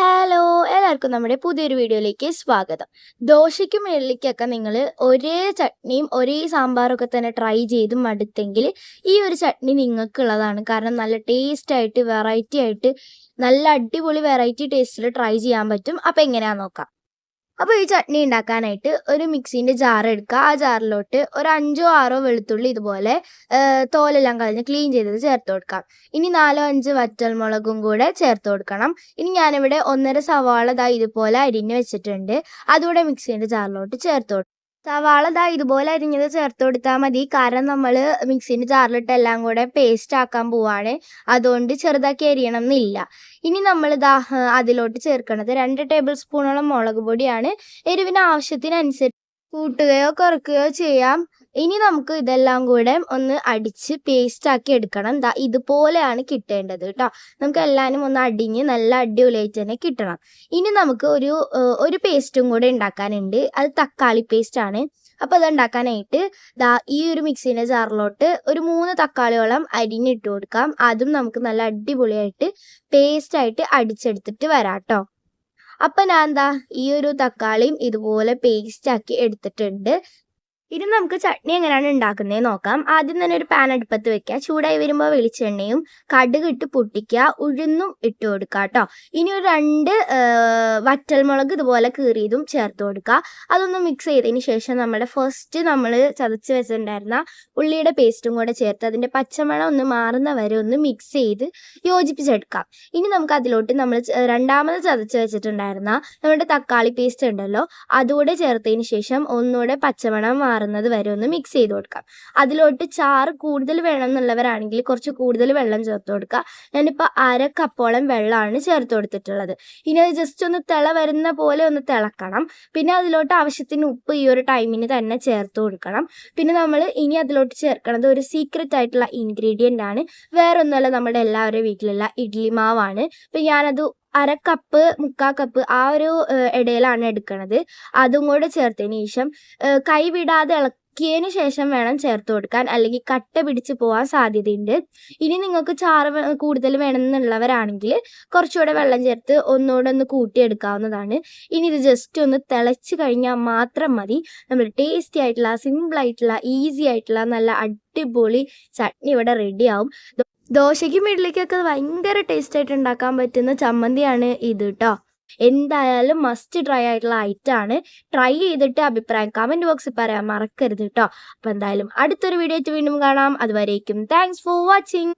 Hello എല്ലാവർക്കും നമ്മുടെ പുതിയൊരു വീഡിയോയിലേക്ക് സ്വാഗതം. ദോശയ്ക്കും ഇഡ്ലിക്കൊക്കെ നിങ്ങൾ ഒരേ ചട്നിയും ഒരേ സാമ്പാറൊക്കെ തന്നെ ട്രൈ ചെയ്ത് മടുത്തെങ്കിൽ ഈ ഒരു ചട്നി നിങ്ങൾക്കുള്ളതാണ്. കാരണം നല്ല ടേസ്റ്റ് ആയിട്ട് വെറൈറ്റി ആയിട്ട് നല്ല അടിപൊളി വെറൈറ്റി ടേസ്റ്റിൽ ട്രൈ ചെയ്യാൻ പറ്റും. അപ്പം എങ്ങനെയാണെന്ന് നോക്കാം. അപ്പോൾ ഈ ചട്നി ഉണ്ടാക്കാനായിട്ട് ഒരു മിക്സീന്റെ ജാർ എടുക്കുക ആ ജാറിലോട്ട് ഒരു അഞ്ചോ ആറോ വെളുത്തുള്ളി ഇതുപോലെ തോലെല്ലാം കളഞ്ഞ് ക്ലീൻ ചെയ്തത് ചേർത്ത് കൊടുക്കാം. ഇനി നാലോ അഞ്ച് വറ്റൽമുളകും കൂടെ ചേർത്ത് കൊടുക്കണം. ഇനി ഞാനിവിടെ ഒന്നര സവാള ഇതാ ഇതുപോലെ അരിഞ്ഞ് വെച്ചിട്ടുണ്ട്. അതുകൂടെ മിക്സീന്റെ ജാറിലോട്ട് ചേർത്ത് കൊടുക്കും. സവാള ഇതാ ഇതുപോലെ അരിഞ്ഞത് ചേർത്ത് കൊടുത്താൽ മതി. കാരണം നമ്മൾ മിക്സിന്റെ ജാറിലിട്ട് എല്ലാം കൂടെ പേസ്റ്റ് ആക്കാൻ പോവാണ്. അതുകൊണ്ട് ചെറുതാക്കി അരിയണം എന്നില്ല ഇനി നമ്മൾ ഇതാ അതിലോട്ട് ചേർക്കണത് രണ്ട് ടേബിൾ സ്പൂണോളം മുളക് പൊടിയാണ്. എരിവിന് ആവശ്യത്തിനനുസരിച്ച് കൂട്ടുകയോ കുറക്കുകയോ ചെയ്യാം. ഇനി നമുക്ക് ഇതെല്ലാം കൂടെ ഒന്ന് അടിച്ച് പേസ്റ്റ് ആക്കി എടുക്കണം. ദാ ഇതുപോലെയാണ് കിട്ടേണ്ടത് കേട്ടോ നമുക്ക് എല്ലാവരും ഒന്ന് അടിഞ്ഞ് നല്ല അടിപൊളിയായിട്ട് തന്നെ കിട്ടണം. ഇനി നമുക്ക് ഒരു ഒരു പേസ്റ്റും കൂടെ ഉണ്ടാക്കാനുണ്ട്. അത് തക്കാളി പേസ്റ്റ് ആണ്. അപ്പോൾ അത് ഉണ്ടാക്കാനായിട്ട് ദാ ഈ ഒരു മിക്സിന്റെ ജാറിലോട്ട് ഒരു മൂന്ന് തക്കാളിയോളം അരിഞ്ഞിട്ട് കൊടുക്കാം. അതും നമുക്ക് നല്ല അടിപൊളിയായിട്ട് പേസ്റ്റായിട്ട് അടിച്ചെടുത്തിട്ട് വരാം കേട്ടോ അപ്പം ഞാൻ എന്താ ഈ ഒരു തക്കാളിയും ഇതുപോലെ പേസ്റ്റ് ആക്കി എടുത്തിട്ടുണ്ട്. ഇനി നമുക്ക് ചട്നി എങ്ങനെയാണ് ഉണ്ടാക്കുന്നത് നോക്കാം. ആദ്യം തന്നെ ഒരു പാൻ അടുപ്പത്ത് വെക്കുക. ചൂടായി വരുമ്പോൾ വെളിച്ചെണ്ണയും കടുക് ഇട്ട് പൊട്ടിക്കുക. ഉഴുന്നും ഇട്ട് കൊടുക്കുക കേട്ടോ. ഇനി ഒരു രണ്ട് വറ്റൽമുളക് ഇതുപോലെ കീറിയതും ചേർത്ത് കൊടുക്കുക. അതൊന്ന് മിക്സ് ചെയ്തതിന് ശേഷം നമ്മുടെ ഫസ്റ്റ് നമ്മൾ ചതച്ച് വെച്ചിട്ടുണ്ടായിരുന്ന ഉള്ളിയുടെ പേസ്റ്റും കൂടെ ചേർത്ത് അതിന്റെ പച്ചമണം ഒന്ന് മാറുന്ന വരെ ഒന്ന് മിക്സ് ചെയ്ത് യോജിപ്പിച്ചെടുക്കാം. ഇനി നമുക്ക് അതിലോട്ട് നമ്മൾ രണ്ടാമത് ചതച്ച് വെച്ചിട്ടുണ്ടായിരുന്ന നമ്മുടെ തക്കാളി പേസ്റ്റ് ഉണ്ടല്ലോ അതുകൂടെ ചേർത്തതിന് ശേഷം ഒന്നുകൂടെ പച്ചമണം മാറുന്നത് വരെ ഒന്ന് മിക്സ് ചെയ്ത് കൊടുക്കാം. അതിലോട്ട് ചാറ് കൂടുതൽ വേണം എന്നുള്ളവരാണെങ്കിൽ കുറച്ച് കൂടുതൽ വെള്ളം ചേർത്ത് കൊടുക്കുക. ഞാനിപ്പോൾ അര കപ്പോളം വെള്ളമാണ് ചേർത്ത് കൊടുത്തിട്ടുള്ളത്. ഇനി അത് ജസ്റ്റ് ഒന്ന് തിള വരുന്ന പോലെ ഒന്ന് തിളക്കണം. പിന്നെ അതിലോട്ട് ആവശ്യത്തിന് ഉപ്പ് ഈ ഒരു ടൈമിന് തന്നെ ചേർത്ത് കൊടുക്കണം. പിന്നെ നമ്മൾ ഇനി അതിലോട്ട് ചേർക്കണത് ഒരു സീക്രട്ട് ആയിട്ടുള്ള ഇൻഗ്രീഡിയന്റ് ആണ്. വേറൊന്നുമല്ല നമ്മുടെ എല്ലാവരുടെ വീട്ടിലുള്ള ഇഡ്ലി മാവാണ്. ഇപ്പം ഞാനത് അര കപ്പ് മുക്കാ കപ്പ് ആ ഒരു ഇടയിലാണ് എടുക്കുന്നത് അതും കൂടെ ചേർത്തതിന് ശേഷം കൈവിടാതെ ഇളക്കിയതിന് ശേഷം വേണം ചേർത്ത് കൊടുക്കാൻ. അല്ലെങ്കിൽ കട്ട പിടിച്ച് പോകാൻ സാധ്യതയുണ്ട്. ഇനി നിങ്ങൾക്ക് ചാറ് കൂടുതൽ വേണമെന്നുള്ളവരാണെങ്കിൽ കുറച്ചുകൂടെ വെള്ളം ചേർത്ത് ഒന്നുകൂടെ ഒന്ന് കൂട്ടിയെടുക്കാവുന്നതാണ്. ഇനി ഇത് ജസ്റ്റ് ഒന്ന് തിളച്ച് കഴിഞ്ഞാൽ മാത്രം മതി. നമ്മൾ ടേസ്റ്റി ആയിട്ടുള്ള സിമ്പിൾ ആയിട്ടുള്ള ഈസി ആയിട്ടുള്ള നല്ല അടിപൊളി ചട്നി ഇവിടെ റെഡിയാവും ദോശയ്ക്കും ഇഡ്ഡലിക്കൊക്കെ ഭയങ്കര ടേസ്റ്റ് ആയിട്ട് ഉണ്ടാക്കാൻ പറ്റുന്ന ചമ്മന്തിയാണ് ഇത് കേട്ടോ എന്തായാലും മസ്റ്റ് ട്രൈ ആയിട്ടുള്ള ഐറ്റം ആണ്. ട്രൈ ചെയ്തിട്ട് അഭിപ്രായം കമന്റ് ബോക്സിൽ പറയാൻ മറക്കരുത് കേട്ടോ അപ്പോൾ എന്തായാലും അടുത്തൊരു വീഡിയോ വീണ്ടും കാണാം. അതുവരേക്കും താങ്ക്സ് ഫോർ വാച്ചിങ്